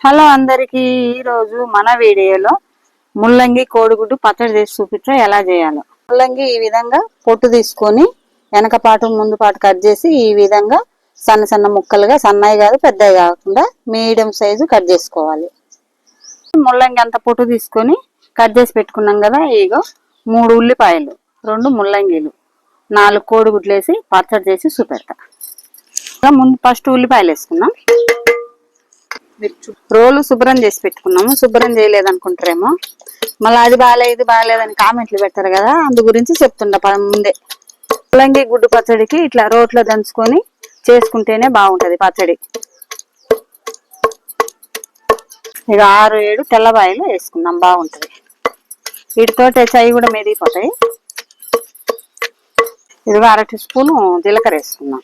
Hello అందరికి. ఈరోజు మన వీడియోలో ముల్లంగి కోడిగుడ్డు పచ్చడి చేసి చూపించా ఎలా చేయాలో. ముల్లంగి ఈ విధంగా పొట్టు తీసుకొని వెనక పాటు ముందు పాటు కట్ చేసి ఈ విధంగా సన్న సన్న ముక్కలుగా సన్నవి కాదు పెద్దవి కాకుండా మీడియం సైజు కట్ చేసుకోవాలి. ముల్లంగి అంత పొట్టు తీసుకొని కట్ చేసి పెట్టుకున్నాం కదా ఇగో మూడు ఉల్లిపాయలు రెండు ముల్లంగిలు నాలుగు కోడిగుడ్లు వేసి పచ్చడి చేసి చూపెడతా. ఇంకా ముందు ఫస్ట్ ఉల్లిపాయలు వేసుకున్నాం రోలు శుభ్రం చేసి పెట్టుకున్నాము. శుభ్రం చేయలేదనుకుంటారేమో. మళ్ళీ అది బాగాలేదు బాగాలేదని కామెంట్లు పెడతారు కదా. అందు గురించి చెప్తుండ ముందే. ముల్లంగి గుడ్డు పచ్చడికి ఇట్లా రోట్లో దంచుకొని చేసుకుంటేనే బాగుంటది పచ్చడి. ఇక ఆరు ఏడు తెల్లబాయలు వేసుకున్నాం బాగుంటది. వీటితోటి చై కూడా మెదిగిపోతాయి. ఇదిగో అరటి స్పూను జీలకర్ర వేసుకున్నాం.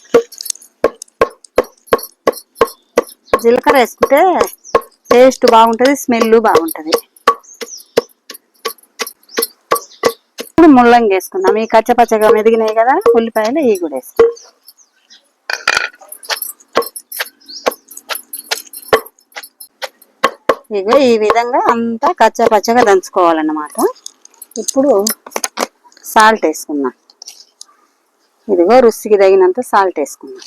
జీలకర్ర వేసుకుంటే టేస్ట్ బాగుంటది స్మెల్ బాగుంటుంది. ఇప్పుడు ముల్లంగి వేసుకుందాం. ఈ కచ్చపచ్చగా మెదిగినాయి కదా ఉల్లిపాయలు ఇవి కూడా వేసుకుందాం. ఇక ఈ విధంగా అంతా కచ్చపచ్చగా దంచుకోవాలన్నమాట. ఇప్పుడు సాల్ట్ వేసుకుందాం. ఇదిగో రుచికి తగినంత సాల్ట్ వేసుకుందాం.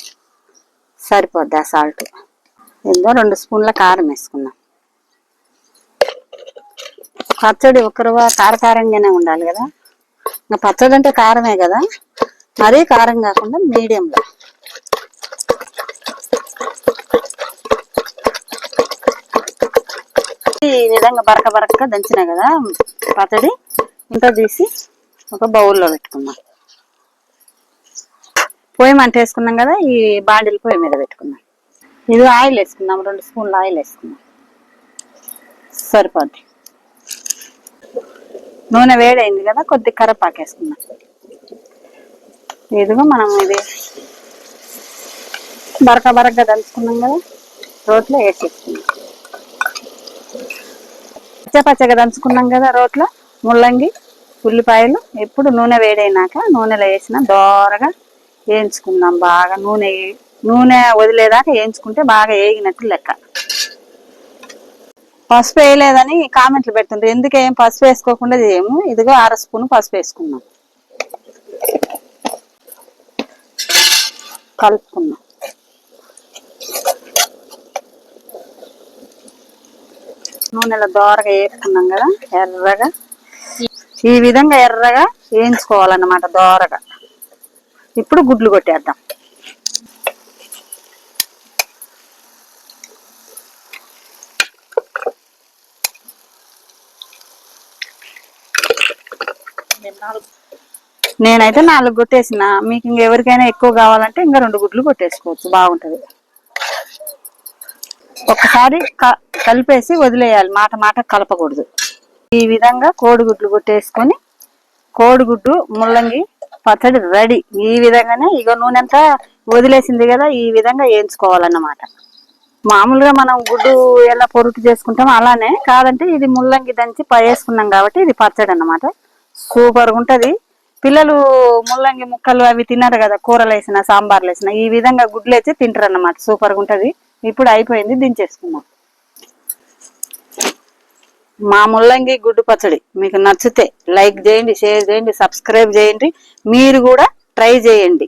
సరిపోద్ది ఆ సాల్ట్? ఇందులో రెండు స్పూన్ల కారం వేసుకుందాం. పచ్చడి ఒకరు కారకారంగానే ఉండాలి కదా? ఇంకా పచ్చడి అంటే కారమే కదా? మరీ కారం కాకుండా మీడియంలో. ఈ విధంగా బరక బరకగా దంచినా కదా పచ్చడి? ఇంత తీసి ఒక బౌల్లో పెట్టుకుందాం. పొయ్యి మంట వేసుకున్నాం కదా ఈ బాండిల్ పొయ్యి మీద పెట్టుకుందాం. ఇది ఆయిల్ వేసుకుందాం రెండు స్పూన్లు ఆయిల్ వేసుకుందాం. సరిపోద్ది. నూనె వేడైంది కదా కొద్ది కరపాకు వేసుకుందాం. ఇదిగో మనం ఇది బరక బరకగా దంచుకున్నాం కదా రోట్లో వేసేసుకుందాం. పచ్చ పచ్చగా దంచుకున్నాం కదా రోట్లో ముల్లంగి ఉల్లిపాయలు ఇప్పుడు నూనె వేడైనాక నూనెలో వేసిన దోరగా వేయించుకుందాం బాగా నూనె నూనె వదిలేదాకా వేయించుకుంటే బాగా వేగినట్టు లెక్క. పసుపు వేయలేదని కామెంట్లు పెడుతుండ్రు. ఎందుకు ఏం పసుపు వేసుకోకుండా చేయము? ఇదిగో అర స్పూన్ పసుపు వేసుకున్నాం. కలుపుకున్నాం. నూనెలో దోరగా వేసుకున్నాం కదా ఎర్రగా. ఈ విధంగా ఎర్రగా వేయించుకోవాలన్నమాట దోరగా. ఇప్పుడు గుడ్లు కొట్టేద్దాం. నేనైతే నాలుగు కొట్టేసిన. మీకు ఇంకెవరికైనా ఎక్కువ కావాలంటే ఇంకా రెండు గుడ్లు కొట్టేసుకోవచ్చు. బాగుంటది. ఒకసారి క- కలిపేసి వదిలేయాలి. మాట మాట కలపకూడదు. ఈ విధంగా కోడిగుడ్లు కొట్టేసుకొని కోడిగుడ్డు ముల్లంగి పచ్చడి రెడీ. ఈ విధంగానే ఇగో నూనె అంతా వదిలేసింది కదా ఈ విధంగా వేయించుకోవాలన్నమాట. మామూలుగా మనం గుడ్డు ఎలా పొరుటు చేసుకుంటాం అలానే కాదంటే ఇది ముల్లంగి దంచి ప- వేసుకున్నాం కాబట్టి ఇది పచ్చడి అన్నమాట సూపర్ ఉంటది. పిల్లలు ముల్లంగి ముక్కలు అవి తిన్నారు కదా కూరలు వేసిన సాంబార్లు వేసిన ఈ విధంగా గుడ్లు వేసి తింటారు అన్నమాట సూపర్గా ఉంటది. ఇప్పుడు అయిపోయింది దించేసుకుందాం. మా ముల్లంగి గుడ్డు పచ్చడి మీకు నచ్చితే లైక్ చేయండి షేర్ చేయండి సబ్స్క్రైబ్ చేయండి. మీరు కూడా ట్రై చేయండి.